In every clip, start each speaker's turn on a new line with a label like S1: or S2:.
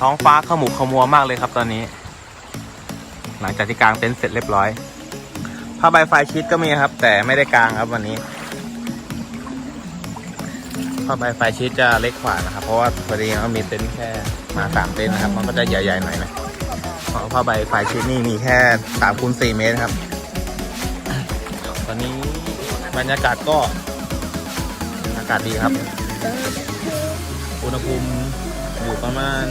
S1: ท้องฟ้าขมุกขมัวมากเลยครับตอนนี้ หลังจากที่กางเต็นท์เสร็จเรียบร้อยผ้าใบไฟชีตก็มีครับ แต่ไม่ได้กางครับวันนี้ผ้าใบไฟชีตจะเล็กกว่านะครับ เพราะว่าพอดีมันมีเต็นท์แค่มาสามเต็นท์นะครับ มันก็จะใหญ่ๆหน่อยนะเพราะผ้าใบไฟชีตนี่มีแค่สามคูณสี่เมตรครับ ตอนนี้บรรยากาศก็อากาศดีครับ อุณหภูมิอยู่ประมาณ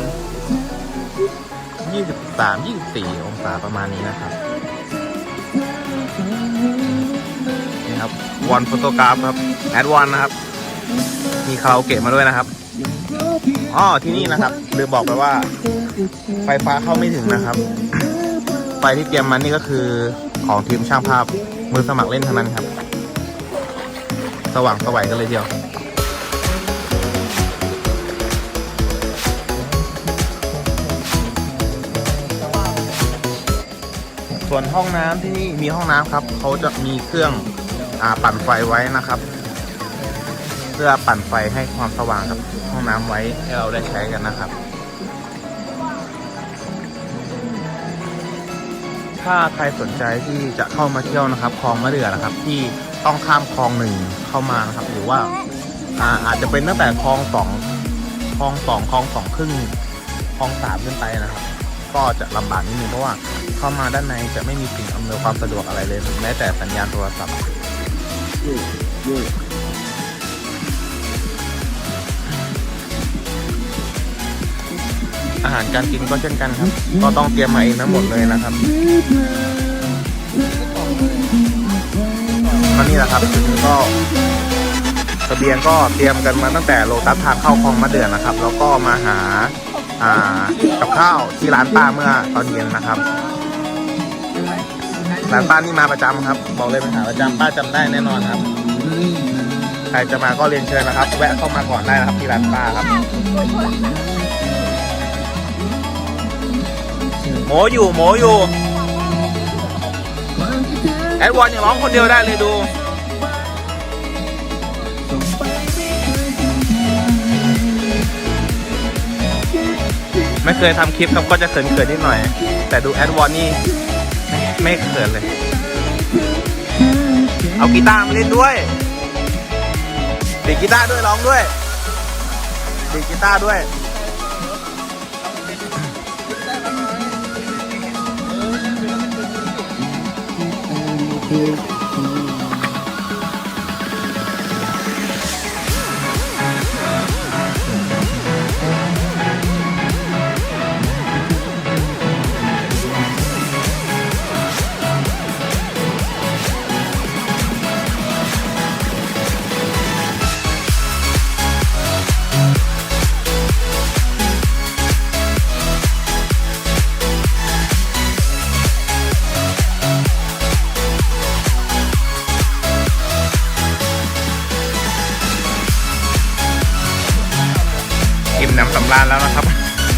S1: 23 24 องศาประมาณนี้นะครับนี่ครับวันโฟโตกราฟครับแอดวันนะครับ มีคาราโอเกะมาด้วยนะครับอ๋อที่นี่นะครับลืมบอกไปว่า ไฟฟ้าเข้าไม่ถึงนะครับ ไฟที่เตรียมมานี่ก็คือของทีมช่างภาพมือสมัครเล่นเท่านั้นครับ สว่างสวัยกันเลยเดียว ส่วนห้องน้ำที่นี่มีห้องน้ำครับเขาจะมีเครื่องอาปั่นไฟไว้นะครับ เพื่อปั่นไฟให้ความสว่างกับห้องน้ำไว้ให้เราได้ใช้กันนะครับ ถ้าใครสนใจที่จะเข้ามาเที่ยวนะครับคลองมะเดื่อนะครับ ที่ต้องข้ามคลองหนึ่งเข้ามานะครับหรือว่าอ่าอาจจะเป็นตั้งแต่คลองสองคลองสองคลองสองครึ่งคลองสามขึ้นไปนะครับ ก็จะลำบากนิดนึงเพราะว่า เข้ามาด้านในจะไม่มีสิ่งอำนวยความสะดวกอะไรเลย แม้แต่สัญญาณโทรศัพท์อาหารการกินก็เช่นกันครับ ก็ต้องเตรียมมาเองทั้งหมดเลยนะครับก็นี่แหละครับก็ทะเบียงก็เตรียมกันมาตั้งแต่โลตัสทางเข้าคลองมะเดือนะครับ แล้วก็มาหาอ่ากับข้าวที่ร้านป้าเมื่อตอนเย็นนะครับ ร้านป้านี่มาประจำครับ บอกเลยเป็นขาประจำป้าจำได้แน่นอนครับ ใครจะมาก็เรียนเชิญนะครับ แวะเข้ามาก่อนได้นะครับที่ร้านป้าครับโมอยู่โมอยู่แอดวอนยังร้องคนเดียวได้เลยดูไม่เคยทำคลิปครับก็จะเขินๆนิดหน่อย แต่ดูแอดวอนนี่ ไม่เขินเลย เอากีตาร์มาเล่นด้วยดีดกีตาร์ด้วยร้องด้วยดีดกีตาร์ด้วยเ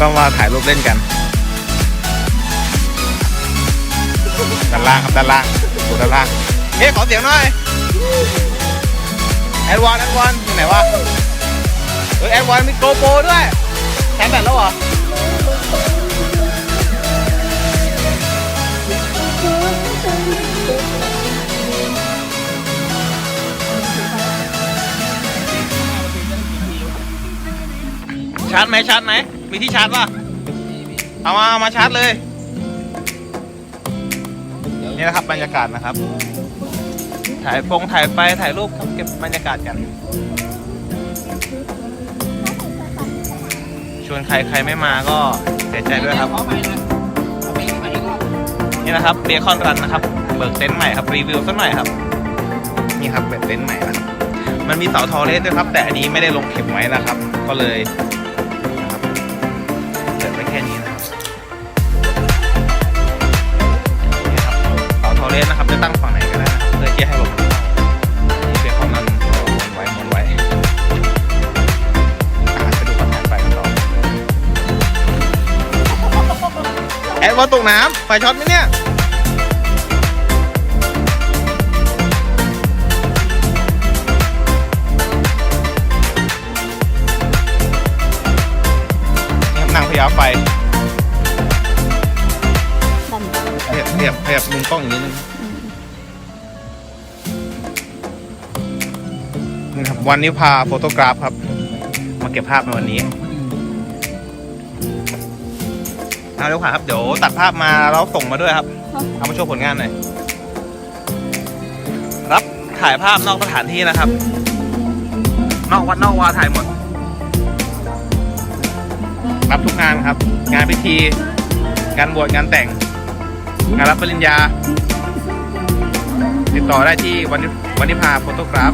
S1: ก็มาถ่ายรูปเล่นกัน ด้านล่างครับด้านล่างดูด้านล่างเฮ้ขอเสียงหน่อยแอดวานแอดวานอยู่ไหนวะเฮ้ยแอดวานมีโกโปรด้วยแทนแบตแล้วเหรอชาร์จไหมชาร์จไหม มีที่ชาร์จป่ะ เอามาเอามาชาร์จเลย นี่นะครับบรรยากาศนะครับ ถ่ายฟงถ่ายไปถ่ายรูปครับเก็บบรรยากาศกัน ชวนใครใครไม่มาก็เสียใจด้วยครับ นี่นะครับเบคอนรันนะครับ เบิกเต็นท์ใหม่ครับรีวิวสักหน่อยครับ นี่ครับแบบเต็นท์ใหม่นะครับมันมีเสาทอเลสด้วยครับ แต่อันนี้ไม่ได้ลงเข็มไว้นะครับ ก็เลย ไว้แค่นี้นะครับนี่ครับเสาทอเลสนะครับจะตั้งฝั่งไหนก็ได้นะเพื่อที่ให้ลมมันเข้านี่เบคอนรันก็หมุนไว้หมุนไว้อะไปดูกันไปกันต่อแอดว่าตกน้ำไฟช็อตไหมเนี่ย บขยับขยับมุมกล้องอย่างนี้นึง
S2: อืม
S1: นี่ครับวันนี้พาโฟโตกราฟครับ มาเก็บภาพในวันนี้เอาเดี๋ยวขาครับ เดี๋ยวตัดภาพมาแล้วส่งมาด้วยครับ เอามาโชว์ผลงานหน่อย รับถ่ายภาพนอกสถานที่นะครับ นอกวัดนอกวาถ่ายหมด รับทุกงานครับ งานพิธี งานบวชงานแต่ง งานรับปริญญา ติดต่อได้ที่วันวันนิพาโฟโตกราฟ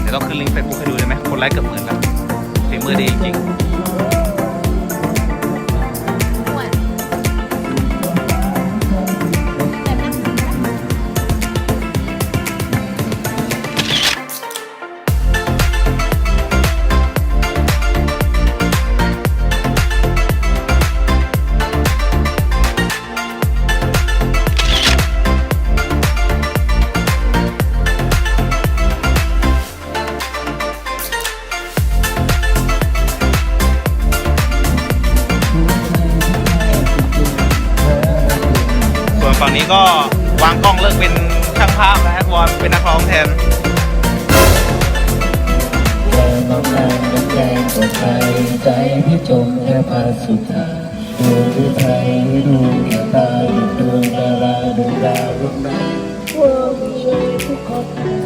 S1: เดี๋ยวต้องขึ้นลิงก์เฟซบุ๊กให้ดูได้ไหม คนไลค์เกือบหมื่นแล้วฝีมือดีจริง ก็วางกล้องเลิกเป็นช่างภาพนะฮะวอนเป็นนักร้องแทน
S3: แรงน้องแรงน้องแรงกว่าใครใจพี่จมแค่พาสุดทายดวงหรือไทยดวงแค่ตาดวงดาราดวงดาวดวงดาวว่าไม่ใช่ทุกคน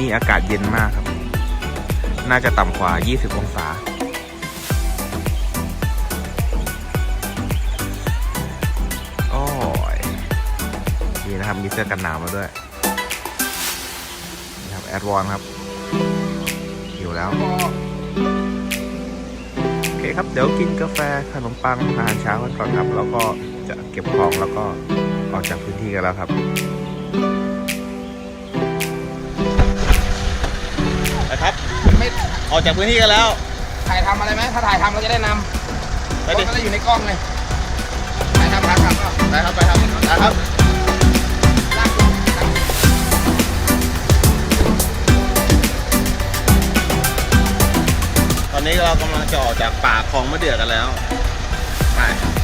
S1: นี่อากาศเย็นมากครับ น่าจะต่ำกว่า 20 องศา โอ้ย นี่นะครับ มีเสื้อกันหนาวมาด้วย นี่ครับ แอดวอนครับ หิวแล้ว โอเคครับ เดี๋ยวกินกาแฟขนมปังอาหารเช้ากันก่อนครับ แล้วก็จะเก็บของแล้วก็ออกจากพื้นที่กันแล้วครับ ครับ
S4: ไม่
S1: ออกจากพื้นที่กันแล้ว
S4: ถ่ายทำอะไรไหมถ้าถ่ายทำเราจะได้น
S1: ไปำ
S4: รถ
S1: ดิ
S4: ก็จะอยู่ในกล้องเลยถ่ายทำถ่ายทำก็
S1: ไปครับไปครับไปครับ
S4: ลากลงลากลง
S1: ตอนนี้เรากำลังจะออกจากป่าคลองมะเดื่อกันแล้ว ไปมัน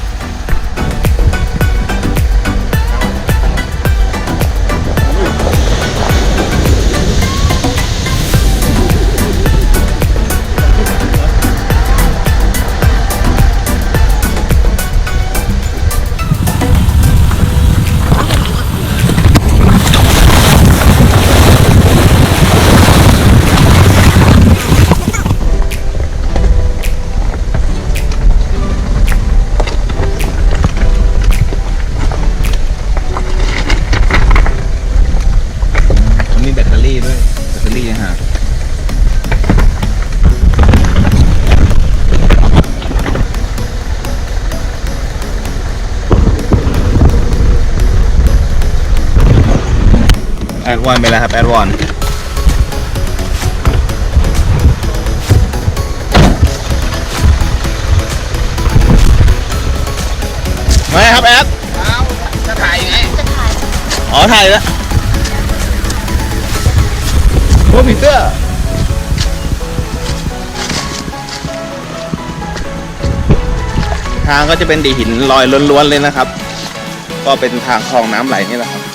S1: วอนไปแล้วครับแอดวอนมาครับแอด
S4: เอาจะถ่ายยังไง
S2: จะถ่าย
S1: อ๋อถ่ายแล้วโอ้ผีเสื้อทางก็จะเป็นดีหินลอยล้วนๆเลยนะครับ ก็เป็นทางคลองน้ำไหลนี่แหละครับ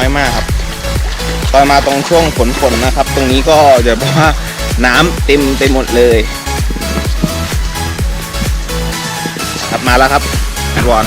S1: น้อยมากครับ ตอนมาตรงช่วงฝนฝนนะครับ ตรงนี้ก็จะบอกว่าน้ำเต็มไปหมดเลยครับมาแล้วครับแอนวอน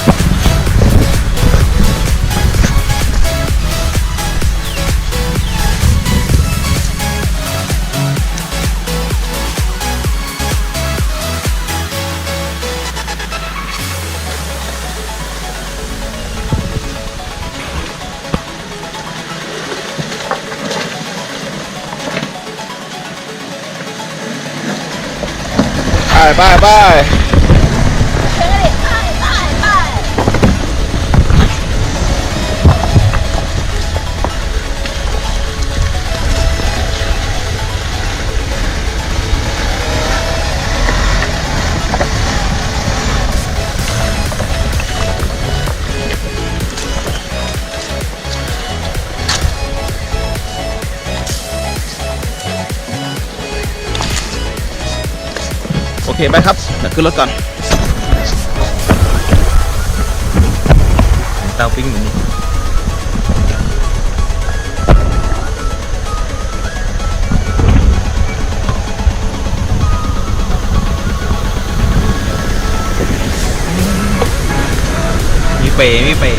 S1: 拜拜。 ไปครับเดี๋ยวขึ้นรถก่อนเตาปิ้งอยู่นี่มีเป๋มีเป๋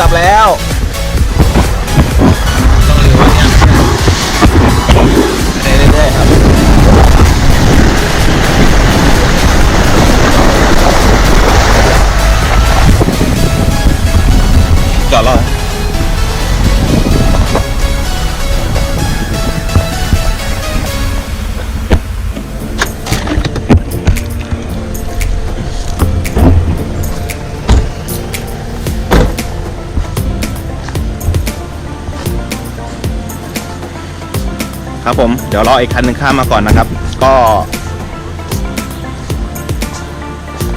S1: กลับแล้ว ครับผม เดี๋ยวรออีกคันหนึ่งข้ามมาก่อนนะครับ ก็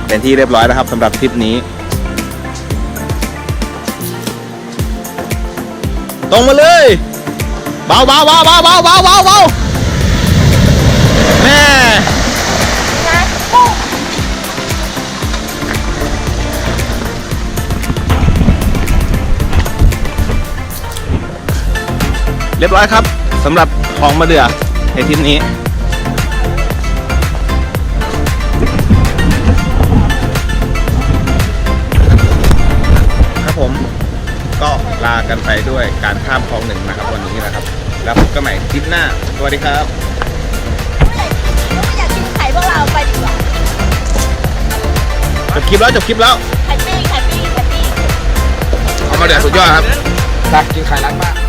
S1: เป็นที่เรียบร้อยแล้วครับสำหรับทริปนี้ ตรงมาเลยเบาเบาเบาเบาเบาเบาเบาเบาแม่เรียบร้อยครับ สำหรับของมาเดือในทริปนี้ ครับผมก็ลากันไปด้วยการข้ามคลองหนึ่งนะครับวันนี้นะครับ แล้วพบกันใหม่ทริปหน้า สวัสดีครับ
S2: เราไม่อยากกินไข่พวกเราไปดีกว่า
S1: จบคลิปแล้วจบคลิปแล้ว
S2: ไข่ปิ้งไข่ปิ้งไข่ปิ้ง
S1: เอามาเดือดสุดยอดครับ
S4: ตักกินไข่ล้างบ้าน